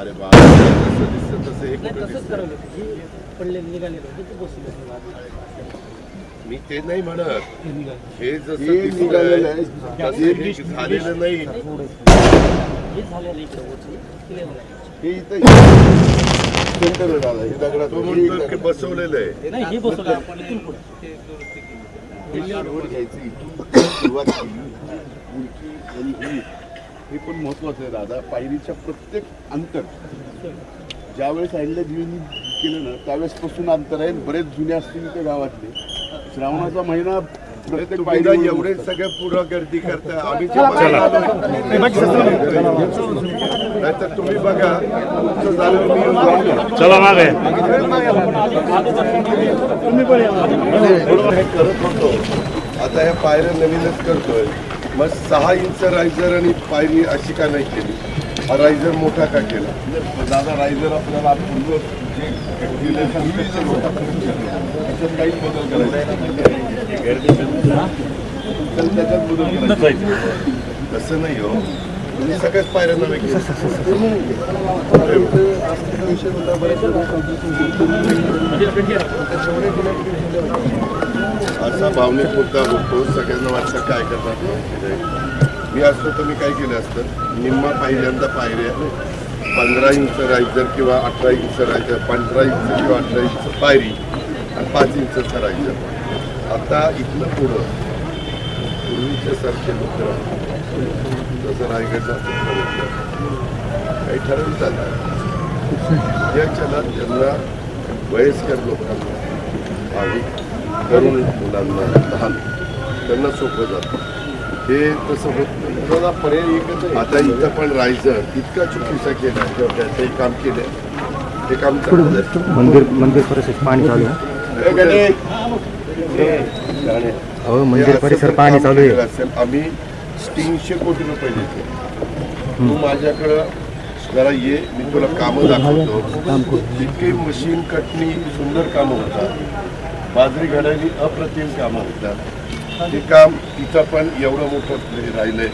अरे बा जसं दिसतं तसं हे कुठं दिसतं? मी ते नाही म्हणत. हे जसं निघालेलं दिसतंय आहे. तसं हे झालेलं नाही. हे झालेलं इकडे वरती क्लिअर झालं हे इथं सेंटर झालं हे दगडात बसवलेलं आहे. नाही हे बसवलं. आपण इथून पुढे. ही लागवड घ्यायची इथून. सुरुवात केली. उंची आणि ही. हे पण महत्वाचं आहे दादा. पायरीच्या प्रत्येक अंतर. ज्यावेळेस साईडला जीवन केलं ना त्यावेळेसपासून अंतर आहे. बरेच जुने असतील त्या गावातले. श्रावणाचा महिना एवढे. सगळे पुढं गर्दी करता आम्ही नाही. तर तुम्ही बघा तुमचं झालं मी. चला मागे. हे करत होतो आता ह्या पायऱ्या नवीनच करतोय. मग सहा इंच रायझर आणि पायरी अशी का नाही केली? हा रायझर मोठा का केला? दादा रायझर आपल्याला पूर्व जे त्याच्यात काही बदल करायचे तर त्याच्यात बदल करायचे. तसं नाही हो. तुम्ही सगळ्याच पायऱ्या नव्हे असा भावनिक मुद्दा होतो सगळ्यांना वाटतं काय नाही. मी असतो तर मी काय केलं असतं? निम्मा पहिल्यांदा पायऱ्या पंधरा इंच रायझर किंवा अठरा इंच रायझर पंधरा इंच किंवा अठरा इंच पायरी आणि पाच इंच रायझर आता इथलं पुढं पूर्वीच्या सारखे लोक जसं रायगडचा काही ठरवून चालतात या चलात ज्यांना वयस्कर लोकांना भाविक तरुण मुलांना लहान त्यांना सोपं जातं. हे तसं होत पर्याय एकच आता इथं पण राहायचं इतका चुकीचा केला ते काम केलं. ते काम. मंदिर मंदिर परिसर पाणी चालू आहे. हे मंदिर परिसर पाणी चालू आहे. केलं असेल, आम्ही तीनशे कोटी रुपये देतो. तू माझ्याकडं जरा ये मी तुला कामं दाखवतो. जितके मशीन कटणी सुंदर कामं होतात. बाजरी घडायली अप्रतिम कामं होतात. ते काम तिथं पण एवढं मोठं हे राहिलंय.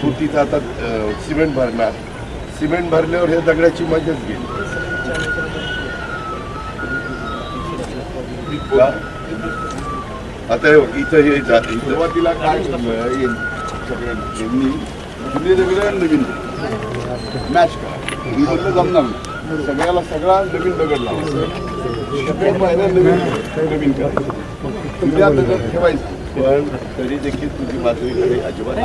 तू तिथं आता सिमेंट भरणार. सिमेंट भरल्यावर हे दगडाची मजाच गेली आता इथं हे जात सुरुवातीला काय येईल सगळं जुने दगड नवीन मॅच करा. मी म्हटलं जमणार नाही. सगळ्याला सगळा नवीन दगड लावा सगळ्या पायऱ्या नवीन नवीन करायचं. जुन्या दगड ठेवायचं पण तरी देखील तुझी बाजरी अजिबात